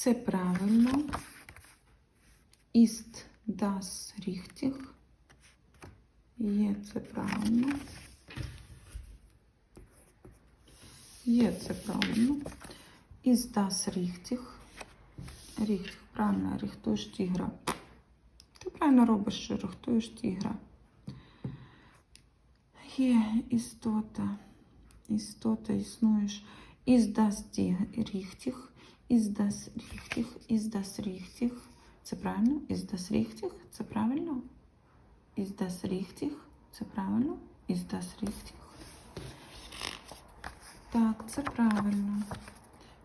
Це правильно. Ist das richtig? Є це правильно. Є це правильно. Ist das richtig? Richtig, правильно, рихтуєш тігра. Ти правильно робиш, що рихтуєш тігра. Є істота. Істота існуєш. Ist das richtig? Ist das richtig? Ist das richtig? Це правильно? Ist das richtig? Це правильно? Ist das richtig? Це правильно? Ist das richtig? Так, це правильно.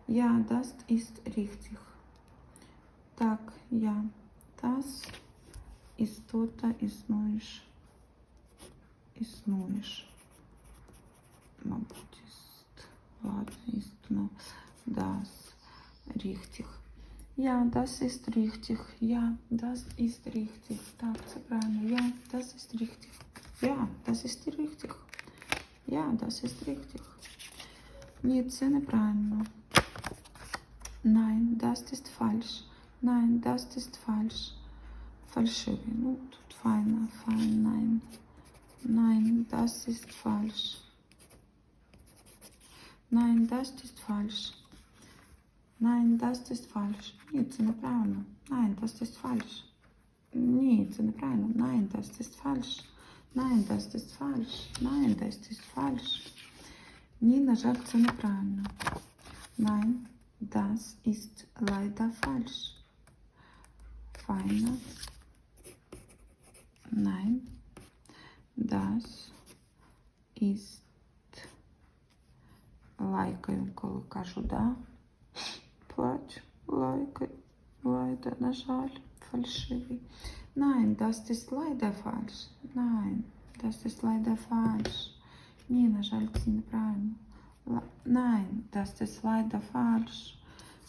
Ja, das ist richtig. Так, я. Das істота існуєш. Існуєш. Мабуть, іст. Ладно, істину. Das richtig. Ja, das ist richtig. Ja, das ist richtig. Так, це правильно. Ja, das ist richtig. Ja, das ist richtig. Ja, das ist richtig. Ні, це неправильно. Nein, das ist falsch. Nein, das ist falsch. Фальшивий. Ну, тут файно, файн, nein. Nein, das ist falsch. Nein, das ist falsch. Nein, das ist falsch. Ні, це неправильно. Nein, das ist falsch. Ні, це неправильно. Nein, das ist falsch. Nein, das ist falsch. Nein, das ist falsch. Ні, на жаль, це неправильно. Nein, das ist leider falsch. Файно. Nein, das ist лайкаю, коли кажу да. Плач, лайкай, лайда, на жаль, фальшивий. Nein, das ist leider falsch. Nein, das ist leider falsch. Ні, на жаль, це неправильно. Nein, das ist leider falsch.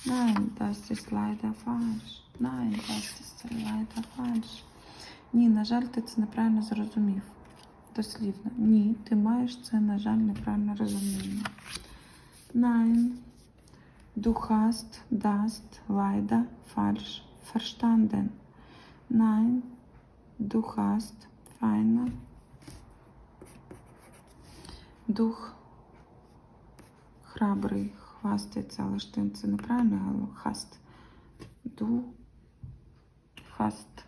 Nein, das ist leider falsch. Nein, das ist leider falsch. Ні, на жаль, ти це неправильно зрозумів. Дослівно. Ні, ти маєш це, на жаль, неправильно розуміння. Nein, du hast das leider falsch verstanden. Nein, du hast feine дух храбрий, хвастається, але ж тим це неправильно, хаст. Ду хаст.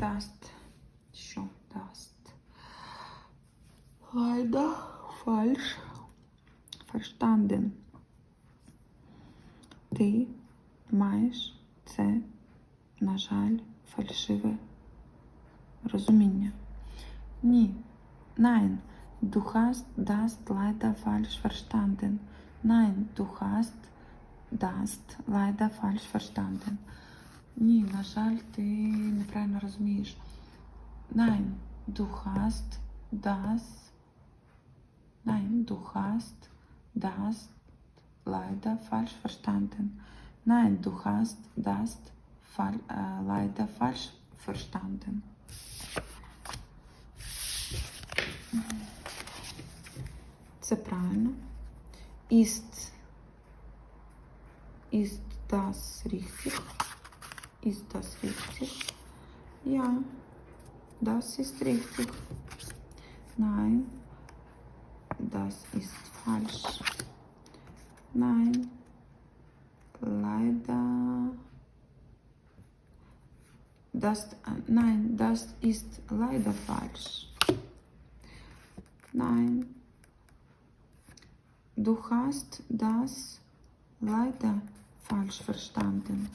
Даст. Що даст? Leider falsch verstanden. Ти маєш це, на жаль, фальшиве розуміння. Ні. Nein, du hast das leider falsch verstanden. Nein, du hast das leider falsch verstanden. Ні, на жаль, ти неправильно розумієш. Nein, du hast das. Nein, du hast das leider falsch verstanden. Nein, du hast das fall, äh, leider falsch verstanden. Це правильно. Ist, ist das richtig? Ist das richtig? Ja, das ist richtig. Nein, das ist falsch. Nein, leider. Das, nein, das ist leider falsch. Nein, du hast das leider falsch verstanden.